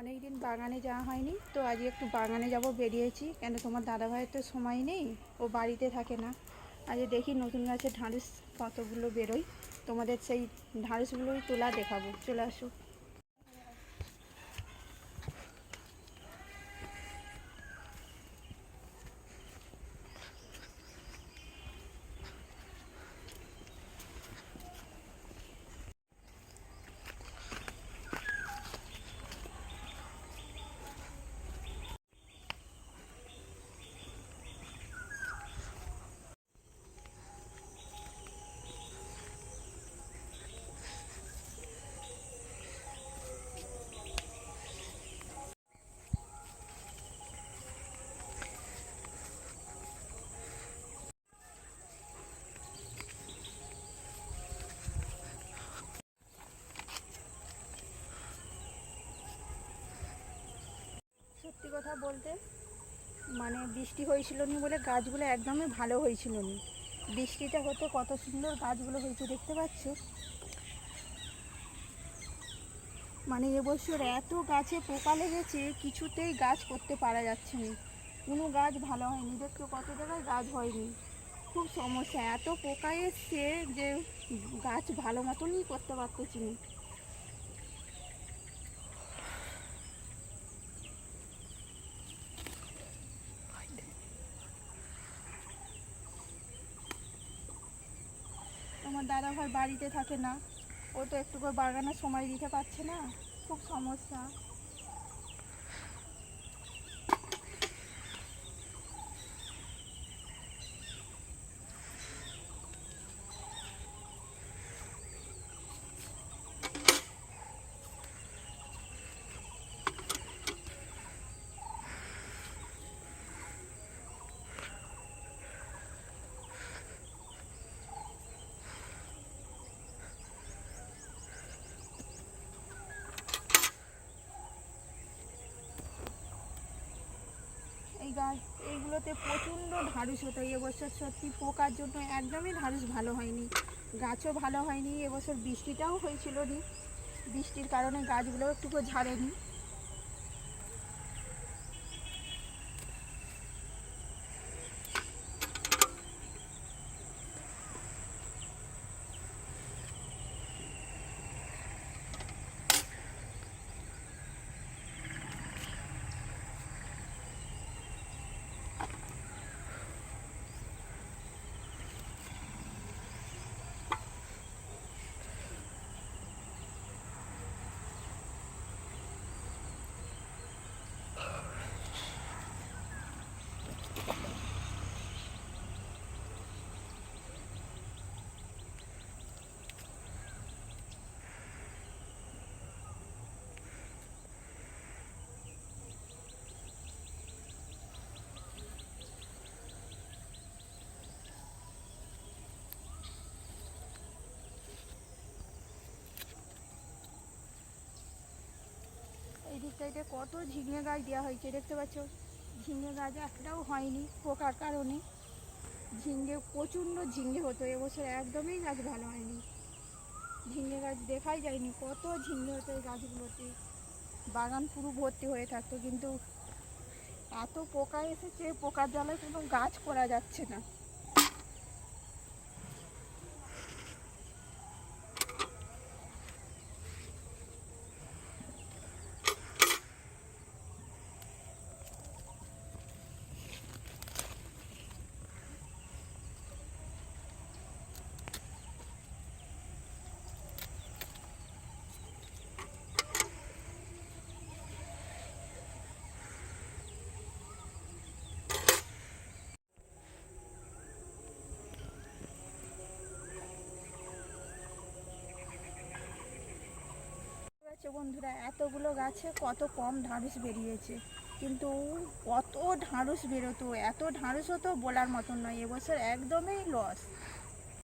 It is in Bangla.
অনেক দিন বাগানে যাওয়া হয়নি, তো আজ একটু বাগানে যাব বেরিয়েছি। কেন তোমার দাদা ভাইয়ের তো সময় নেই, ও বাড়িতে থাকে না। আজ দেখি নতুন গাছের ঢাঁড়স কতগুলো বেরোয়। তোমাদের সেই ঢাঁড়সগুলোই তোলা দেখাবো। চলে আসো। সত্যি কথা বলতে মানে বৃষ্টি হয়েছিল নি বলে গাছগুলো একদমই ভালো হয়েছিল নি। বৃষ্টিটা হতে কত সুন্দর গাছগুলো হয়েছে দেখতে পাচ্ছ? মানে এবছর এত গাছে পোকা লেগেছে, কিছুতেই গাছ করতে পারা যাচ্ছে না। কোনো গাছ ভালো হয়নি দেখছ কত জায়গায় গাছ হয়নি। খুব সমস্যা, এত পোকা এসছে যে গাছ ভালো মতনই করতে পারতেছি না। তোমার দাদা ভাই বাড়িতে থাকে না, ও তো একটু করে বাগানের সময় দিতে পারছে না, খুব সমস্যা এই গাছ এইগুলোতে প্রচণ্ড ঢাড়ুস হতো। এবছর সত্যি পোকার জন্য একদমই ঢাড়ুস ভালো হয়নি। গাছও ভালো হয়নি, এবছর বৃষ্টিটাও হয়েছিল নি। বৃষ্টির কারণে গাছগুলো একটুকু ঝাড়েনি। এই দিকটাতে কত ঝিঙে গাছ দেওয়া হয়েছে, দেখতে পাচ্ছ? ঝিঙে গাছ একটাও হয়নি, পোকার কারণে। ঝিঙ্গে প্রচণ্ড ঝিঙ্গে হতো, এবছর একদমই গাছ ভালো হয়নি। ঝিঙে গাছ দেখাই যায়নি, কত ঝিঙ্গে হতো এই গাছগুলোতে। বাগান পুরো ভর্তি হয়ে থাকতো, কিন্তু এত পোকা এসেছে, পোকার জ্বালায় কোনো গাছ করা যাচ্ছে না। আছে বন্ধুরা, এতগুলো গাছে কত কম ঢাঁড়স বেরিয়েছে। কিন্তু কত ঢাঁড়স বেরোতো, এত ঢাঁড়স হতো বলার মতন নয়, এবছর একদমই লস